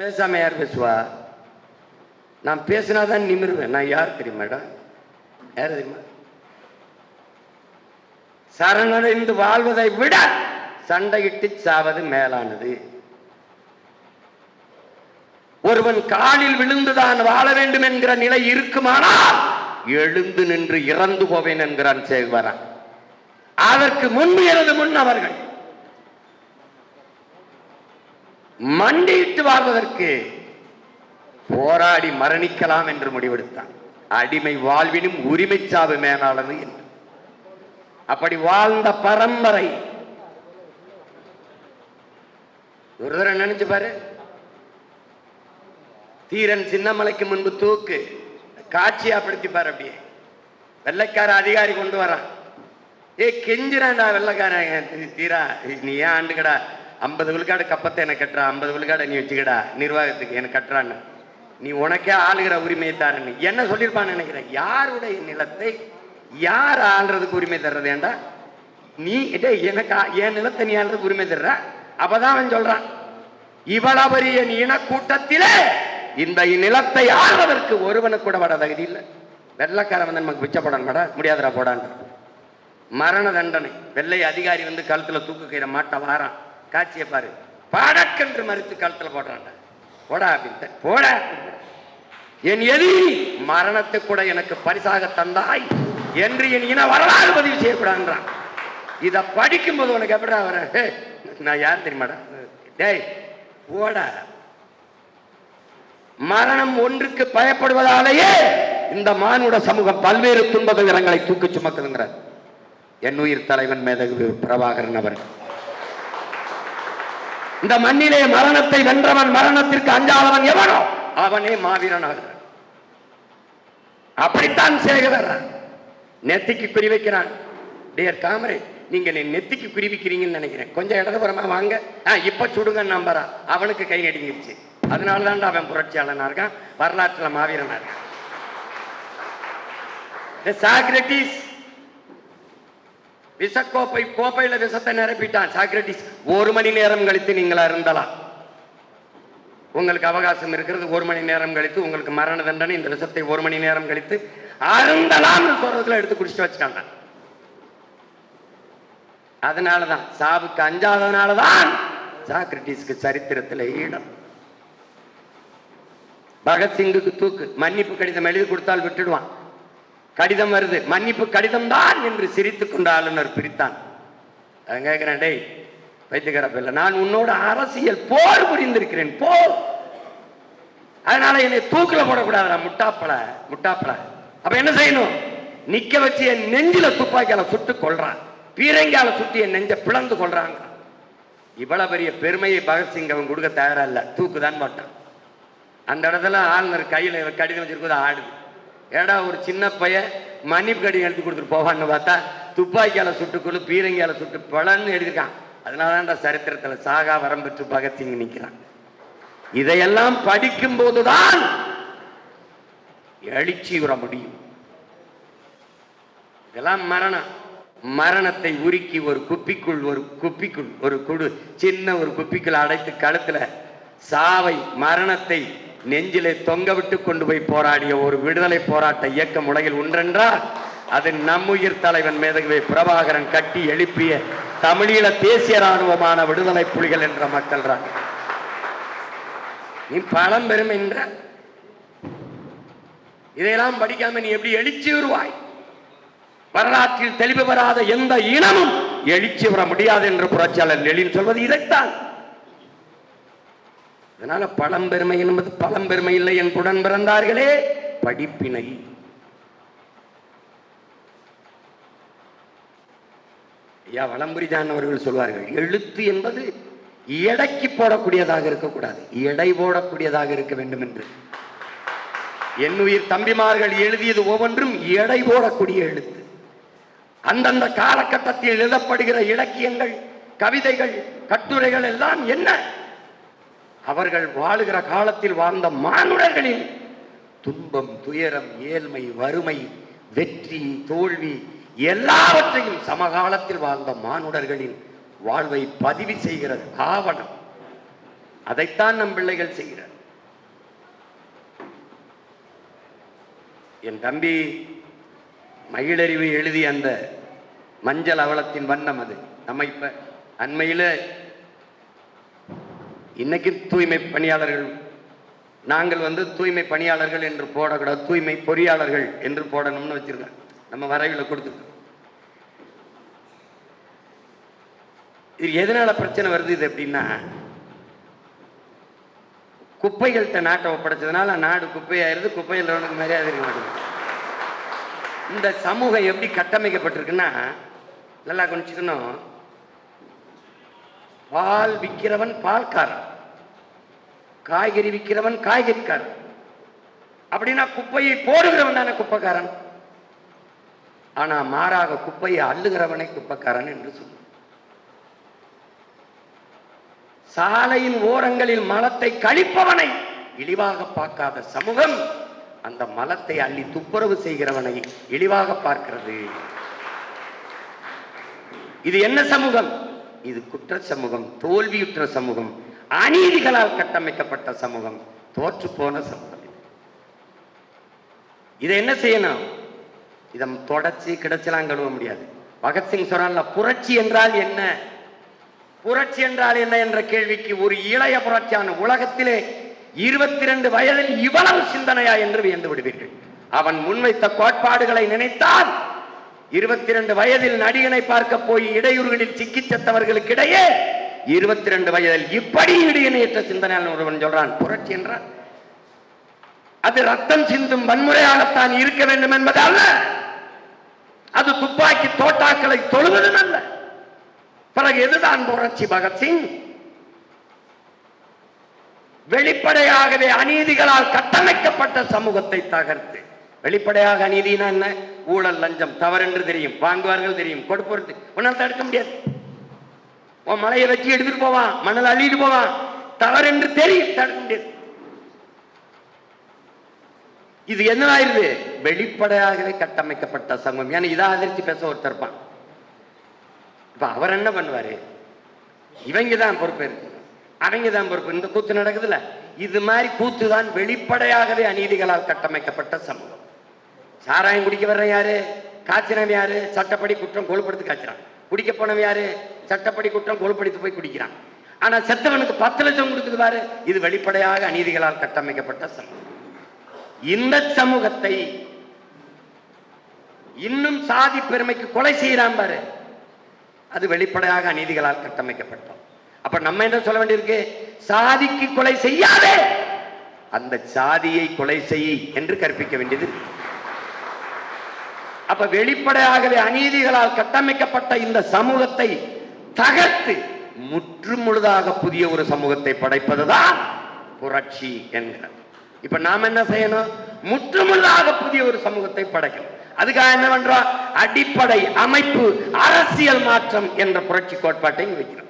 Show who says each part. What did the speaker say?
Speaker 1: பேசாம யார் பேசுவா? நான் பேசினாதான் நிமிருவேன். நான் யார் தெரியுமாடா? யார் தெரியுமா? சரணடைந்து வாழ்வதை விட சண்டையிட்டு சாவது மேலானது. ஒருவன் காலில் விழுந்துதான் வாழ வேண்டும் என்கிற நிலை இருக்குமானால் எழுந்து நின்று இறந்து போவேன் என்கிறான் சேகுவரன். அதற்கு முன் எனது முன் அவர்கள். மண்டியிட்டு வாழ்வதற்கு போராடி மரணிக்கலாம் என்று முடிவெடுத்தான். அடிமை வாழ்வினும் உரிமை சாவு மேலானது என்று. அப்படி வாழ்ந்த பரம்பரை. ஒரு தடவை நினைச்சு பாரு. தீரன் சின்னமலைக்கு முன்பு தூக்கு காட்சியாப்படுத்தி பாரு அப்படியே. வெள்ளைக்கார அதிகாரி கொண்டு வரான். ஏ கெஞ்சிரான்டா வெள்ளைக்காரன். தீரா நீ ஏன் ஆண்டுக்கடா? ஐம்பது விழுக்காடு கப்பத்தை எனக்கு கட்டுறா ஐம்பது விழுக்காடு நீ வச்சுக்கடா நிர்வாகத்துக்கு எனக்கு கட்டுறான்னு. நீ உனக்கே ஆளுகிற உரிமையை தாருன்னு என்ன சொல்லியிருப்பான்னு நினைக்கிறேன்? யாருடைய நிலத்தை யார் ஆள்றதுக்கு உரிமை தர்றது? ஏண்டா? நீ டேய், எனக்கு என் நிலத்தை நீ ஆள்றதுக்கு உரிமை தர்ற? அப்பதான் அவன் சொல்றான் இவ்வளவு பெரிய இன இந்த நிலத்தை ஆள்வதற்கு ஒருவனுக்கு கூட வர தகுதி இல்லை. வெள்ளக்காரன் வந்து நமக்கு பிச்சைப்படான் மட முடியாதரா போடான் மரண தண்டனை. வெள்ளை அதிகாரி வந்து கழுத்துல தூக்கு கயிற மாட்ட வாரான். காட்சியை பாரு. பாடக்கன்று மறுத்து கழுத்துல போடுறான்டா. போடா அப்படின்ட்டு. போடா. என் எதி மரணத்தை கூட எனக்கு பரிசாக தந்தாய் என்று என் இன வரலாறு பதிவு செய்யக்கூடாதுன்றான். இதை படிக்கும்போது உனக்கு எப்படா வர? நான் யார் தெரியுமாடா? டேய் போடா. மரணம் ஒன்றுக்கு பயப்படுவதாலேயே இந்த மானுட சமூகம் பல்வேறு துன்ப துயரங்களை தூக்கி சுமக்குதுங்கிறார். என் உயிர் தலைவன் மேதகு பிரபாகரன் அவர்கள். இந்த மண்ணிலே மரணத்தை வென்றவன் மரணத்திற்கு அஞ்சாதவன் எவனோ அவனே மாவீரனாகிறான் அப்படித்தான் சேகவர் நெத்திக்கு குறி வைக்கிறான். டியர் காமரே நீங்க நெத்திக்கு குறி வைக்கிறீங்கன்னு நினைக்கிறேன். கொஞ்சம் இடதுபுறமா வாங்க. ஆ இப்ப சுடுங்க நம்பரா அவனுக்கு கை நடுங்கிருச்சு அதனாலதான்டா அவன் புரட்சியாளனா இருக்கான். வரலாற்றுல மாவீரனா இருக்கான். சாக்ரட்டிஸ் விஷக்கோப்பை கோப்பையில விஷத்தை நிரப்பிட்டான். சாக்ரட்டிஸ் ஒரு மணி நேரம் கழித்து நீங்களா அருந்தலாம். உங்களுக்கு அவகாசம் இருக்கிறது ஒரு மணி நேரம் கழித்து உங்களுக்கு மரண தண்டனை இந்த விஷத்தை ஒரு மணி நேரம் கழித்து அருந்தலாம்னு சொல்றதுல எடுத்து குடிச்சிட்டு வச்சுட்டாங்க. அதனாலதான் சாவுக்கு அஞ்சாததுனாலதான் சாக்ரட்டிஸ்க்கு சரித்திரத்துல ஈடம். பகத்சிங்குக்கு தூக்கு மன்னிப்பு கடிதம் எழுதி கொடுத்தால் விட்டுடுவான். கடிதம் வருது. மன்னிப்பு கடிதம் தான் என்று சிரித்து கொண்ட ஆளுநர் பிரித்தான். அவன் கேட்கிறேன் டேய் வைத்துக்கிற இல்லை நான் உன்னோட அரசியல் போர் புரிந்திருக்கிறேன் போர் அதனால என்னை தூக்கில போடக்கூடாதுடா முட்டாப்பல முட்டாப்பல. அப்ப என்ன செய்யணும்? நிக்க வச்சு என் நெஞ்சில துப்பாக்கியால சுட்டு கொள்றான் பீரங்கியால சுட்டி என் நெஞ்ச பிளந்து கொள்றாங்க இவ்வளவு பெரிய பெருமையை பகத்சிங் அவன் கொடுக்க தயாரா இல்ல. தூக்குதான் மாட்டான் அந்த இடத்துல ஆளுநர் கையில கடிதம் வச்சிருக்குது ஆடுது. ஏடா ஒரு சின்ன பையன் மன்னிப்பு கடிதம் எழுதி கொடுத்துட்டு போவான்னு பார்த்தா துப்பாக்கியால் சுட்டுக்குழு பீரங்கியால் சுட்டு பலன்னு எழுதியிருக்கான். அதனாலதான்டா சரித்திரத்தில் சாகா வரம் பெற்று பகத்சிங் நிற்கிறான் இதையெல்லாம் படிக்கும் போதுதான் எழுச்சி உற முடியும். இதெல்லாம் மரணம். மரணத்தை உருக்கி ஒரு குப்பிக்குள் ஒரு குப்பிக்குள் ஒரு குடு சின்ன ஒரு குப்பிக்குள் அடைத்து கழுத்தில் சாவை மரணத்தை நெஞ்சிலே தொங்க விட்டு கொண்டு போய் போராடிய ஒரு விடுதலை போராட்ட இயக்கம் உலகில் ஒன்றென்றால் அது நம்முயிர் தலைவன் மேதகுவை பிரபாகரன் கட்டி எழுப்பிய தமிழீழ தேசிய ராணுவமான விடுதலை புலிகள் என்ற மக்கள் தான். நீ பழம்பெருமை என்ற. இதையெல்லாம் படிக்காம நீ எப்படி எழுச்சி வருவாய்? வரலாற்றில் தெளிவு பெறாத எந்த இனமும் எழுச்சி வர முடியாது என்று புரட்சியாளர் நெளின்னு சொல்வது இதைத்தான். அதனால பழம்பெருமை என்பது பழம்பெருமை இல்லை என் குடன் பிறந்தார்களே படிப்பினை. ஐயா வளம்புரிதான் அவர்கள் சொல்வார்கள் எழுத்து என்பது எடைக்கு போடக்கூடியதாக இருக்கக்கூடாது எடை போடக்கூடியதாக இருக்க வேண்டும் என்று. என் உயிர் தம்பிமார்கள் எழுதியது ஒவ்வொன்றும் எடை போடக்கூடிய எழுத்து. அந்தந்த காலகட்டத்தில் எழுதப்படுகிற இலக்கியங்கள் கவிதைகள் கட்டுரைகள் எல்லாம் என்ன? அவர்கள் வாழுகிற காலத்தில் வாழ்ந்த மானுடர்களின் துன்பம் துயரம் ஏழ்மை வறுமை வெற்றி தோல்வி எல்லாவற்றையும் சமகாலத்தில் வாழ்ந்த மானுடர்களின் வாழ்வை பதிவு செய்கிறது ஆவணம். அதைத்தான் நம் பிள்ளைகள் செய்கிறார். என் தம்பி மயிலறிவு எழுதிய அந்த மஞ்சள் அவலத்தின் வண்ணம் அது. நம்ம இப்ப அண்மையில் இன்னைக்கு தூய்மை பணியாளர்கள் நாங்கள் வந்து தூய்மை பணியாளர்கள் என்று போடக்கூடாது தூய்மை பொறியாளர்கள் என்று போடணும்னு வச்சிருக்கோம் நம்ம வரைவில் கொடுத்துருக்கோம். இது எதனால பிரச்சனை வருது இது எப்படின்னா குப்பைகள்கிட்ட நாட்டை ஒப்படைச்சதுனால நாடு குப்பையாயிருது குப்பையில் உனக்கு மரியாதை இருக்க மாட்டேங்குது. இந்த சமூகம் எப்படி கட்டமைக்கப்பட்டிருக்குன்னா நல்லா கொஞ்சம் பால் விற்கிறவன் பால்காரன். காய்கறி விற்கிறவன் காய்கறிக்காரன் அப்படின்னா குப்பையை போடுகிறவன் தானே குப்பைக்காரன். ஆனா மாறாக குப்பையை அள்ளுகிறவனை குப்பைக்காரன் என்று சொல்லும் சாலையின் ஓரங்களில் மலத்தை கழிப்பவனை இழிவாக பார்க்காத சமூகம் அந்த மலத்தை அள்ளி துப்புரவு செய்கிறவனை இழிவாக பார்க்கிறது. இது என்ன சமூகம்? இது குற்ற சமூகம் தோல்வியுற்ற சமூகம். அநீதிகளால் கட்டமைக்கப்பட்ட சமூகம் தோற்று போன சமூகம் இதை. என்ன செய்யணும்? இதை தொடச்சி கிடைச்சலாம் கழுவ முடியாது. பகத்சிங் சொன்னான்ல புரட்சி என்றால் என்ன? புரட்சி என்றால் என்ன என்ற கேள்விக்கு ஒரு இளைய புரட்சியான உலகத்திலே இருபத்தி ரெண்டு வயதில் இவ்வளவு சிந்தனையா என்று வியந்து விடுவீர்கள். அவன் முன்வைத்த கோட்பாடுகளை நினைத்தால் இருபத்தி ரெண்டு வயதில் நடிகனை பார்க்க போய் இடையூறுகளில் சிக்கி செத்தவர்களுக்கிடையே இருபத்தி ரெண்டு வயதில் இப்படி இடையினையற்ற சிந்தனையாளன் ஒருவன் சொல்றான் புரட்சி என்றான் அது ரத்தம் சிந்தும் வன்முறையாகத்தான் இருக்க வேண்டும் என்பது அல்ல. அது துப்பாக்கி தோட்டாக்களை தொழுவதும் அல்ல. பிறகு எதுதான் புரட்சி பகத்சிங் வெளிப்படையாகவே அநீதிகளால் கட்டமைக்கப்பட்ட சமூகத்தை தகர்த்து. வெளிப்படையாக அநீதினா என்ன? ஊழல் லஞ்சம் தவறு என்று தெரியும். வாங்குவார்கள் தெரியும். கொடுப்பது உன்னால் தடுக்க முடியாது. உன் மலையை வச்சு எடுத்துட்டு போவான் மணல் அள்ளிட்டு போவான். தவறு என்று தெரியும் தடுக்க முடியாது. இது என்னவாயிருது வெளிப்படையாகவே கட்டமைக்கப்பட்ட சமூகம். ஏன்னா இதை அதிர்ச்சி பேச ஒருத்தர் இருப்பான். இப்ப அவர் என்ன பண்ணுவாரு? இவங்க தான் பொறுப்பு. இருக்கு அவங்க தான் பொறுப்பு. இந்த கூத்து நடக்குதுல்ல? இது மாதிரி கூத்து தான் வெளிப்படையாகவே அநீதிகளால் கட்டமைக்கப்பட்ட சமூகம். சாராயம் குடிக்க வர்ற யாரு? காய்ச்சினம் யாரு? சட்டப்படி குற்றம் கொழுப்படுத்து காய்ச்சிறான் குடிக்க போனவன் யாரு? சட்டப்படி குற்றம் கொழுப்படுத்தி போய் குடிக்கிறான். ஆனா செத்தவனுக்கு பத்து லட்சம் கொடுக்குது பாரு. இது வெளிப்படையாக அநீதிகளால் கட்டமைக்கப்பட்ட சமூகம் இந்த சமூகத்தை இன்னும் சாதி பெருமைக்கு கொலை செய்யறான் பாரு. அது வெளிப்படையாக அநீதிகளால் கட்டமைக்கப்பட்டோம். அப்ப நம்ம என்ன சொல்ல வேண்டியிருக்கு? சாதிக்கு கொலை செய்யாதே! அந்த சாதியை கொலை செய் என்று கற்பிக்க வேண்டியது அப்ப வெளிப்படையாகவே அநீதிகளால் கட்டமைக்கப்பட்ட இந்த சமூகத்தை தகர்த்து முற்று முழுதாக புதிய ஒரு சமூகத்தை படைப்பதுதான் புரட்சி என்கிறார் இப்ப நாம என்ன செய்யணும்? முற்று முழுதாக புதிய ஒரு சமூகத்தை படைக்கணும். அதுக்காக என்ன பண்றோம்? அடிப்படை அமைப்பு அரசியல் மாற்றம் என்ற புரட்சி கோட்பாட்டை வைக்கிறோம்.